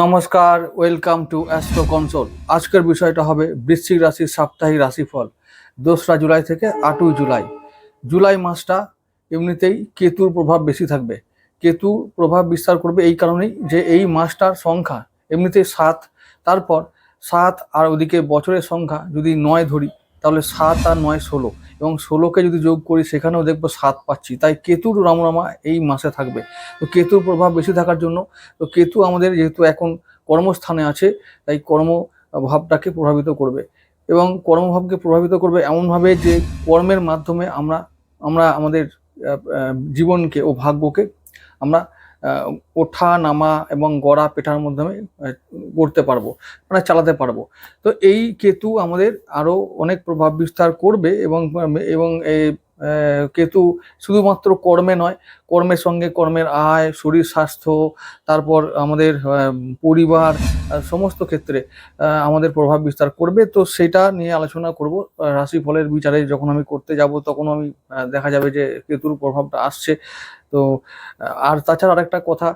নমস্কার welcome to astro console আজকের বিষয়টা হবে বৃশ্চিক রাশির সাপ্তাহিক রাশিফল, দোসরা জুলাই থেকে আটই জুলাই। জুলাই মাসটা এমনিতেই কেতুর প্রভাব বেশি থাকবে। কেতু প্রভাব বিস্তার করবে এই কারণেই যে এই মাসটার সংখ্যা, এমনিতেই সাত। তারপর সাত আর ওদিকে বছরের সংখ্যা যদি নয় ধরি তাহলে সাত আর নয় ষোলো। এবং ষোলোকে যদি যোগ করি, সেখানেও দেখব সাত পাচ্ছি। তাই কেতুর রমরমা এই মাসে থাকবে। তো কেতুর প্রভাব বেশি থাকার জন্য, তো কেতু আমাদের যেহেতু এখন কর্মস্থানে আছে, তাই কর্ম ভাবটাকে প্রভাবিত করবে। এবং কর্মভাবকে প্রভাবিত করবে এমনভাবে যে কর্মের মাধ্যমে আমরা আমরা আমাদের জীবনকে ও ভাগ্যকে আমরা ওঠা, নামা এবং গড়া পেটার মাধ্যমে করতে পারব মানে চালাতে পারব। তো এই কেতু আমাদের আরও অনেক প্রভাব বিস্তার করবে এবং এবং কেতু শুধুমাত্র কর্মে নয়, কর্মের সঙ্গে কর্মের আয়, শরীর স্বাস্থ্য, তারপর আমাদের পরিবার সমস্ত ক্ষেত্রে আমাদের প্রভাব বিস্তার করবে। তো সেটা নিয়ে আলোচনা করব। রাশিফলের বিচারে যখন আমি করতে যাব, তখন আমি দেখা যাবে যে কেতুর প্রভাবটা আসছে। তো আর তাছাড়া আরেকটা কথা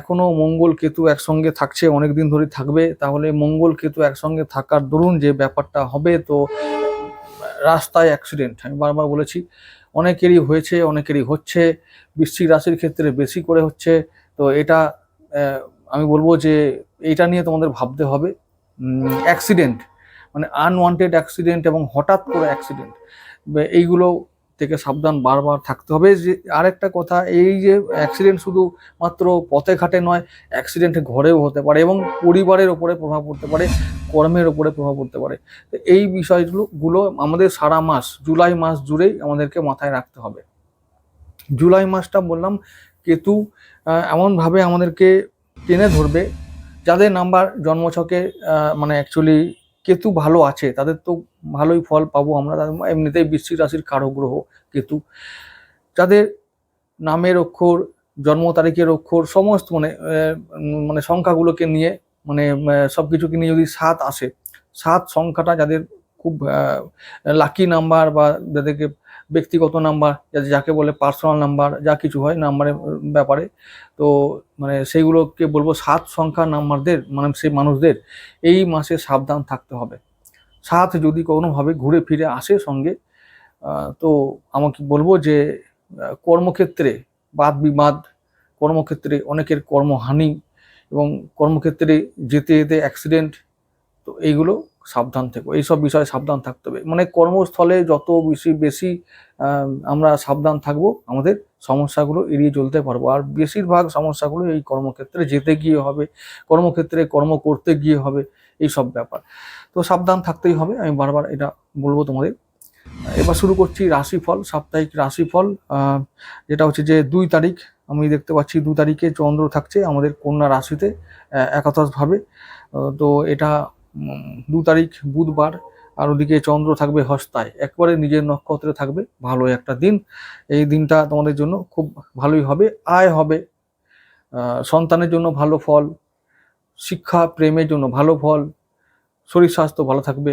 এখনও মঙ্গল কেতু একসঙ্গে থাকছে অনেক দিন ধরে থাকবে। তাহলে মঙ্গল কেতু একসঙ্গে থাকার দরুন যে ব্যাপারটা হবে, তো রাস্তায় অ্যাক্সিডেন্ট আমি বারবার বলেছি। অনেকেরই হয়েছে, অনেকেরই হচ্ছে। বৃশ্চিক রাশির ক্ষেত্রে বেশি করে হচ্ছে। তো এটা আমি বলব যে এটা নিয়ে তোমাদের ভাবতে হবে। অ্যাক্সিডেন্ট মানে আনওয়ান্টেড অ্যাক্সিডেন্ট এবং হঠাৎ করে অ্যাক্সিডেন্ট এইগুলো থেকে সাবধান বারবার থাকতে হবে। যে আরেকটা কথা, এই যে অ্যাক্সিডেন্ট শুধু মাত্র পথে ঘাটে নয় অ্যাক্সিডেন্ট ঘরেও হতে পারে এবং পরিবারের ওপরে প্রভাব পড়তে পারে, কর্মের ওপরে প্রভাব পড়তে পারে। তো এই বিষয়গুলো গুলো আমাদের সারা মাস, জুলাই মাস জুড়েই আমাদেরকে মাথায় রাখতে হবে। জুলাই মাসটা বললাম, কেতু এমনভাবে আমাদেরকে টেনে ধরবে যাদের নাম্বার জন্মছকে মানে অ্যাকচুয়ালি কেতু ভালো আছে, তাদের তো ভালোই ফল পাবো আমরা। এমনিতেই বৃশ্চিক রাশির কারও গ্রহ কেতু। যাদের নামের অক্ষর, জন্ম তারিখের অক্ষর, সমস্ত মানে মানে সংখ্যাগুলোকে নিয়ে মানে সব কিছুকে নিয়ে যদি সাত আসে, সাত সংখ্যাটা যাদের খুব লাকি নাম্বার বা যাদেরকে ব্যক্তিগত নাম্বার যাকে বলে পার্সোনাল নাম্বার যা কিছু হয় নাম্বারের ব্যাপারে, তো মানে সেইগুলোকে বলব সাত সংখ্যা নাম্বারদের মানে সেই মানুষদের, এই মাসে সাবধান থাকতে হবে। সাত যদি কোনোভাবে ঘুরে ফিরে আসে সঙ্গে তো আমাকে বলব যে কর্মক্ষেত্রে বাদ বিবাদ, কর্মক্ষেত্রে অনেকের কর্মহানি এবং কর্মক্ষেত্রে যেতে যেতে অ্যাক্সিডেন্ট তো এইগুলো সাবধান থেকো। এইসব বিষয়ে সাবধান থাকতে হবে। মানে কর্মস্থলে যত বেশি বেশি আমরা সাবধান থাকব, আমাদের সমস্যাগুলো এড়িয়ে চলতে পারব। আর বেশিরভাগ সমস্যাগুলো এই কর্মক্ষেত্রে যেতে গিয়ে হবে, কর্মক্ষেত্রে কর্ম করতে গিয়ে হবে এই সব ব্যাপার। তো সাবধান থাকতেই হবে। আমি বারবার এটা বলব তোমাদের। এবার শুরু করছি রাশিফল, সাপ্তাহিক রাশিফল। যেটা হচ্ছে যে দুই তারিখ, আমি দেখতে পাচ্ছি দু তারিখে চন্দ্র থাকছে আমাদের কন্যা রাশিতে একাদশভাবে। তো এটা দু তারিখ, বুধবার, আর ওদিকে চন্দ্র থাকবে হস্তায়। একবারে নিজের নক্ষত্রে থাকবে, ভালো একটা দিন। এই দিনটা তোমাদের জন্য খুব ভালোই হবে। আয় হবে সন্তানের জন্য ভালো ফল, শিক্ষা, প্রেমের জন্য ভালো ফল শরীর স্বাস্থ্য ভালো থাকবে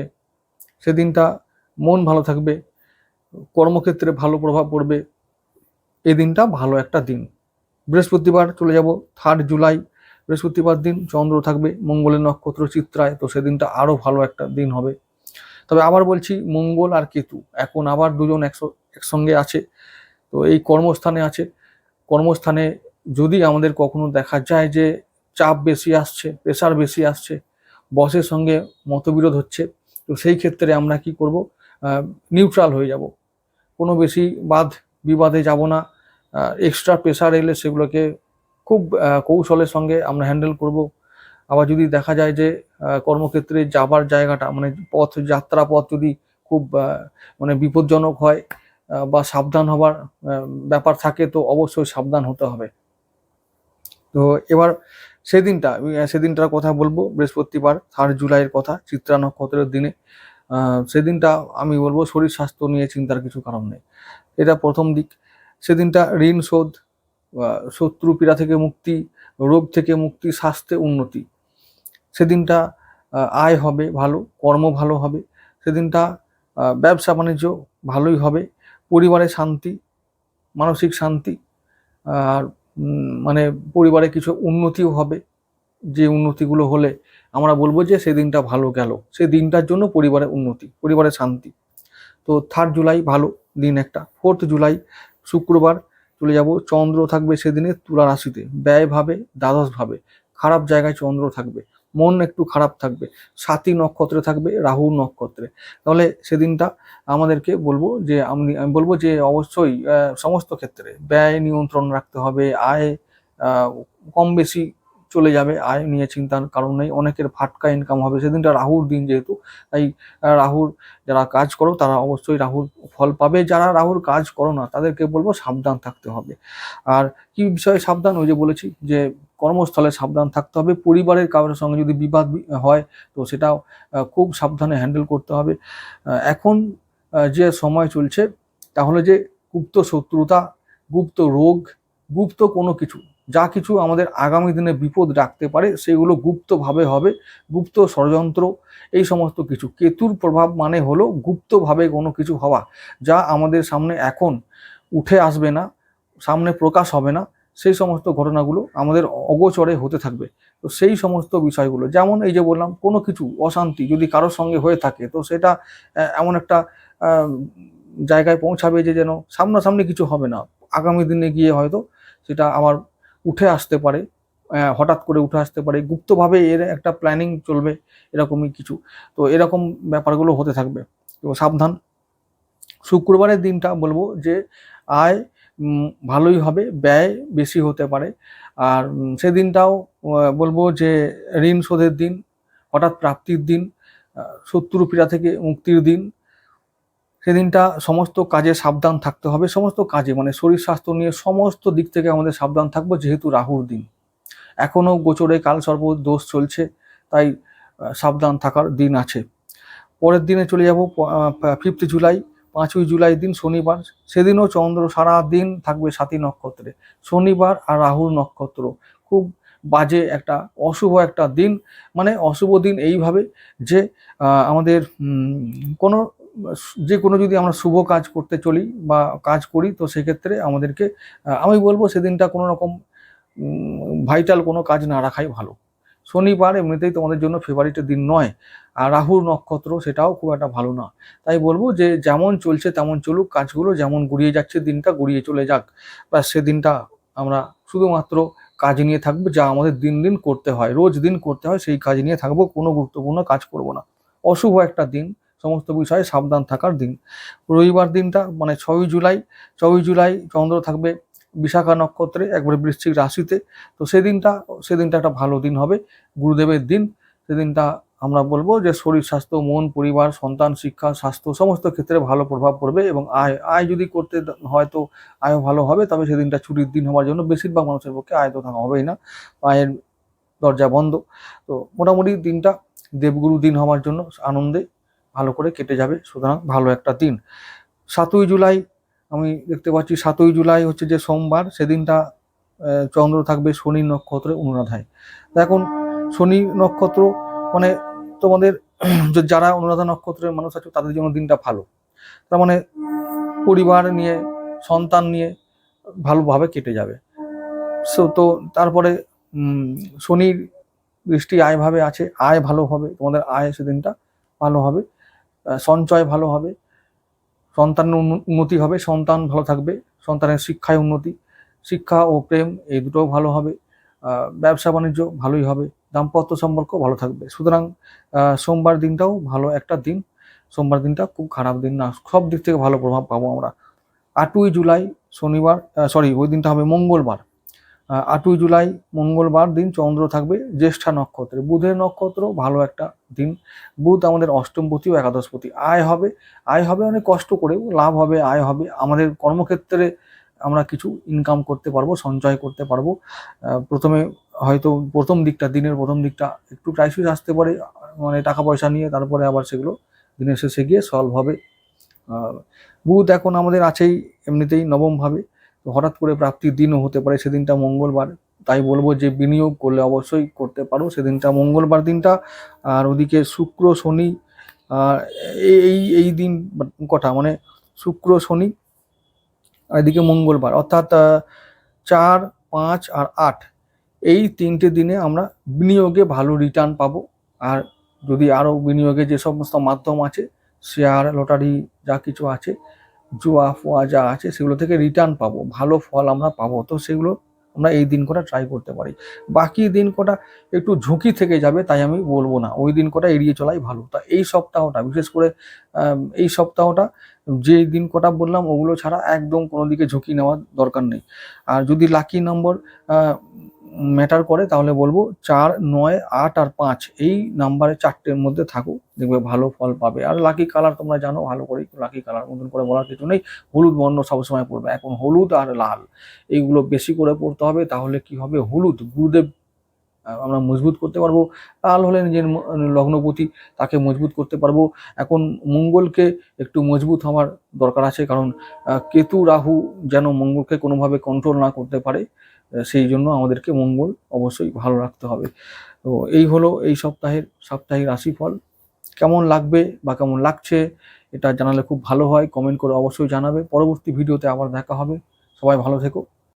সেদিনটা মন ভালো থাকবে, কর্মক্ষেত্রে ভালো প্রভাব পড়বে এই দিনটা ভালো একটা দিন। বৃহস্পতিবার চলে যাব থার্ড জুলাই, বৃহস্পতিবার দিন চন্দ্র থাকবে মঙ্গলের নক্ষত্র চিত্রায়, তো সেদিনটা আরও ভালো একটা দিন হবে। তবে আবার বলছি, মঙ্গল আর কেতু, এখন আবার দুজন একশো একসঙ্গে আছে, তো এই কর্মস্থানে আছে। কর্মস্থানে যদি আমাদের কখনো দেখা যায় যে চাপ বেশি আসছে প্রেশার বেশি আসছে বসের সঙ্গে মতবিরোধ হচ্ছে, তো সেই ক্ষেত্রে আমরা কি করব? নিউট্রাল হয়ে যাব। কোনো বেশি বাদ বিবাদে যাব না। এক্সট্রা প্রেশার এলে সেগুলোকে খুব কৌশলের সঙ্গে আমরা হ্যান্ডেল করব। আবার যদি দেখা যায় যে কর্মক্ষেত্রে যাবার জায়গাটা মানে পথ যাত্রা পথ যদি খুব মানে বিপজ্জনক হয় বা সাবধান হবার ব্যাপার থাকে, তো অবশ্যই সাবধান হতে হবে। তো এবার সেদিনটা সেদিনটার কথা বলব, বৃহস্পতিবার থার্ড জুলাইয়ের কথা, চিত্রা নক্ষত্রের দিনে। সেদিনটা আমি বলব শরীর স্বাস্থ্য নিয়ে চিন্তার কিছু কারণ নেই। এটা প্রথম দিক। সেদিনটা ঋণ শোধ শত্রু পীড়া থেকে মুক্তি, রোগ থেকে মুক্তি, স্বাস্থ্যে উন্নতি। সেদিনটা আয় হবে ভালো, কর্ম ভালো হবে। সেদিনটা ব্যবসা বাণিজ্য ভালোই হবে। পরিবারে শান্তি, মানসিক শান্তি, আর মানে পরিবারে কিছু উন্নতিও হবে। যে উন্নতিগুলো হলে আমরা বলব যে সেই দিনটা ভালো গেল। সেই দিনটার জন্য পরিবারে উন্নতি, পরিবারে শান্তি। তো থার্ড জুলাই ভালো দিন একটা। ফোর্থ জুলাই শুক্রবার চলে যাব। চন্দ্র থাকবে সেদিনে তুলা রাশিতে। ব্যয়ভাবে দ্বাদশভাবে খারাপ জায়গায় চন্দ্র থাকবে। মন একটু খারাপ থাকবে সাতই নক্ষত্রে থাকবে, রাহু নক্ষত্রে। তাহলে সেদিনটা আমাদেরকে বলব যে, আমি আমি বলব যে অবশ্যই সমস্ত ক্ষেত্রে ব্যয় নিয়ন্ত্রণ রাখতে হবে, আয় কম বেশি চলে যাবে, আয় নিয়ে চিন্তার কারণ নেই, অনেকের ফাটকা ইনকাম হবে। সেদিনটা রাহুর দিন যেহেতু, তাই রাহুর যারা কাজ করো, তারা অবশ্যই রাহুর ফল পাবে। যারা রাহুর কাজ করো না, তাদেরকে বলব সাবধান থাকতে হবে। আর কি বিষয়ে সাবধান? ওই যে বলেছি যে, কর্মস্থলে সাবধান থাকতে হবে। পরিবারের কারোর সঙ্গে যদি বিবাদ হয়, তো সেটাও খুব সাবধানে হ্যান্ডেল করতে হবে। এখন যে সময় চলছে, তাহলে যে গুপ্ত শত্রুতা, গুপ্ত রোগ, গুপ্ত কোনো কিছু যা কিছু আমাদের আগামী দিনে বিপদ রাখতে পারে, সেগুলো গুপ্তভাবে হবে, গুপ্ত ষড়যন্ত্র, এই সমস্ত কিছু। কেতুর প্রভাব মানে হলো গুপ্তভাবে কোনো কিছু হওয়া, যা আমাদের সামনে এখন উঠে আসবে না, সামনে প্রকাশ হবে না, সেই সমস্ত ঘটনাগুলো আমাদের অগোচরে হতে থাকবে। তো সেই সমস্ত বিষয়গুলো, যেমন এই যে বললাম, কোনো কিছু অশান্তি যদি কারোর সঙ্গে হয়ে থাকে, তো সেটা এমন একটা জায়গায় পৌঁছাবে যে যেন সামনাসামনি কিছু হবে না। আগামী দিনে গিয়ে হয়তো সেটা আবার উঠে আসতে পারে হঠাৎ করে উঠে আসতে পারে, গুপ্তভাবে এর একটা প্ল্যানিং চলবে, এরকমই কিছু। তো এরকম ব্যাপারগুলো হতে থাকবে। তো সাবধান। শুক্রবারের দিনটা বলব যে, আয় ভালোই হবে, ব্যয় বেশি হতে পারে। আর সেদিনটাও বলব যে, ঋণ শোধের দিন, হঠাৎ প্রাপ্তির দিন শত্রু পীড়া থেকে মুক্তির দিন সেদিনটা সমস্ত কাজে সাবধান থাকতে হবে, সমস্ত কাজে মানে শরীর স্বাস্থ্য নিয়ে সমস্ত দিক থেকে আমাদের সাবধান থাকব যেহেতু রাহুর দিন। এখনও গোচরে কাল সর্ব দোষ চলছে, তাই সাবধান থাকার দিন আছে। পরের দিনে চলে যাব ফিফথ জুলাই, পাঁচই জুলাই দিন শনিবার, সেদিনও চন্দ্র সারা দিন থাকবে সাতী নক্ষত্রে, শনিবার আর রাহুর নক্ষত্র। খুব বাজে একটা, অশুভ একটা দিন মানে অশুভ দিন এইভাবে যে আমাদের কোনো যে কোনো যদি আমরা শুভ কাজ করতে চলি বা কাজ করি, তো সেক্ষেত্রে আমাদেরকে আমি বলব সেদিনটা কোনো রকম ভাইটাল কোনো কাজ না রাখাই ভালো। শনিবার এমনিতেই তোমাদের জন্য ফেভারিটের দিন নয়, আর রাহুর নক্ষত্র সেটাও খুব একটা ভালো না। তাই বলব যে যেমন চলছে তেমন চলুক, কাজগুলো যেমন গড়িয়ে যাচ্ছে, দিনটা গড়িয়ে চলে যাক। বা সেদিনটা আমরা শুধুমাত্র কাজ নিয়ে থাকব, যা আমাদের দিন দিন করতে হয়, রোজ দিন করতে হয়, সেই কাজ নিয়ে থাকব, কোনো গুরুত্বপূর্ণ কাজ করব না। অশুভ একটা দিন সমস্ত বিষয়ে সাবধান থাকার দিন। রবিবার দিনটা মানে ছয়ই জুলাই ছয়ই জুলাই চন্দ্র থাকবে বিশাখা নক্ষত্রে, একবারে বৃশ্চিক রাশিতে। তো সেদিনটা সেদিনটা একটা ভালো দিন হবে, গুরুদেবের দিন। সেদিনটা আমরা বলব যে শরীর, স্বাস্থ্য, মন, পরিবার, সন্তান, শিক্ষা, স্বাস্থ্য সমস্ত ক্ষেত্রে ভালো প্রভাব পড়বে এবং আয় আয় যদি করতে হয়তো আয়ও ভালো হবে, তবে সেদিনটা ছুটির দিন হওয়ার জন্য বেশিরভাগ মানুষের পক্ষে আয় তো থাকা হবেই না, আয়ের দরজা বন্ধ। তো মোটামুটি দিনটা দেবগুরু দিন হওয়ার জন্য আনন্দে ভালো করে কেটে যাবে, সুতরাং ভালো একটা দিন। সাতই জুলাই, আমি দেখতে পাচ্ছি সাতই জুলাই হচ্ছে যে সোমবার, সেদিনটা চন্দ্র থাকবে শনি নক্ষত্রে অনুরাধায়। এখন শনি নক্ষত্র মানে তোমাদের যারা অনুরাধা নক্ষত্রের মানুষ আছে, তাদের জন্য দিনটা ভালো। তার মানে পরিবার নিয়ে, সন্তান নিয়ে ভালোভাবে কেটে যাবে। সো, তো তারপরে শনির দৃষ্টি আয়ভাবে আছে, আয় ভালো হবে, তোমাদের আয় সেদিনটা ভালো হবে। সঞ্চয় ভালো হবে, সন্তানের উন্ন- উন্নতি হবে, সন্তান ভালো থাকবে, সন্তানের শিক্ষায় উন্নতি, শিক্ষা ও প্রেম এই দুটোও ভালো হবে ব্যবসা বাণিজ্য ভালোই হবে, দাম্পত্য সম্পর্ক ভালো থাকবে। সুতরাং সোমবার দিনটাও ভালো একটা দিন, সোমবার দিনটা খুব খারাপ দিন না, সব দিক থেকে ভালো প্রভাব পাবো আমরা। আটই জুলাই শনিবার সরি ওই দিনটা হবে মঙ্গলবার। আটই জুলাই, মঙ্গলবার দিন চন্দ্র থাকবে জ্যেষ্ঠা নক্ষত্রে। বুধের নক্ষত্র ভালো একটা দিন। বুধ আমাদের অষ্টমপতি ও একাদশপতি আয় হবে আয় হবে অনেক কষ্ট করেও লাভ হবে, আয় হবে। আমাদের কর্মক্ষেত্রে আমরা কিছু ইনকাম করতে পারব, সঞ্চয় করতে পারব। প্রথমে হয়তো প্রথম দিকটা, দিনের প্রথম দিকটা একটু ক্রাইসিস আসতে পারে মানে টাকা পয়সা নিয়ে, তারপরে আবার সেগুলো দিনের শেষে গিয়ে সলভ হবে। বুধ এখন আমাদের আছেই, এমনিতেই নবমভাবে হঠাৎ করে প্রাপ্তির দিনও হতে পারে, সেদিনটা মঙ্গলবার। তাই বলব যে বিনিয়োগ করলে অবশ্যই করতে পারো, সেদিনটা মঙ্গলবার দিনটা। আর ওদিকে শুক্র, শনি এই এই দিন কটা মানে শুক্র, শনি, আর এদিকে মঙ্গলবার, অর্থাৎ চার, পাঁচ আর আট। এই তিনটে দিনে আমরা বিনিয়োগে ভালো রিটার্ন পাবো। আর যদি আরও বিনিয়োগে যে সমস্ত মাধ্যম আছে শেয়ার লটারি যা কিছু আছে জুয়া ফোয়া যা আছে সেগুলো থেকে রিটার্ন পাবো, ভালো ফল আমরা পাবো। তো সেগুলো আমরা এই দিন কটা ট্রাই করতে পারি। বাকি দিন কটা একটু ঝুঁকি থেকে যাবে, তাই আমি বলব না। ওই দিন কটা এড়িয়ে চলাই ভালো। তা এই সপ্তাহটা, বিশেষ করে এই সপ্তাহটা যে দিন কটা বললাম, ওগুলো ছাড়া একদম কোনো দিকে ঝুঁকি নেওয়ার দরকার নেই। আর যদি লাকি নম্বর ম্যাটার করে, তাহলে বলব চার, নয়, আট আর পাঁচ, এই নাম্বারে চারটের মধ্যে থাকুক, দেখবে ভালো ফল পাবে। আর লাকি কালার তোমরা জানো, ভালো করেই লাকি কালার মতন করে বলার কিছু নেই, হলুদ বর্ণ সবসময় পড়বে, এখন হলুদ আর লাল, এইগুলো বেশি করে পড়তে হবে, তাহলে কি হবে? হলুদ, গুরুদেব আমরা মজবুত করতে পারব, লাল হলে নিজের লগ্নপতি, তাকে মজবুত করতে পারব। এখন মঙ্গলকে একটু মজবুত হওয়ার দরকার আছে, কারণ কেতু, রাহু যেন মঙ্গলকে কোনোভাবে কন্ট্রোল না করতে পারে সেই জন্য আমাদেরকে মঙ্গল অবশ্যই ভালো রাখতে হবে। তো এই হলো এই সপ্তাহের, সাপ্তাহিক রাশিফল। কেমন লাগবে বা কেমন লাগছে এটা জানালে খুব ভালো হয় কমেন্ট করে অবশ্যই জানাবে। পরবর্তী ভিডিওতে আবার দেখা হবে। সবাই ভালো থেকো।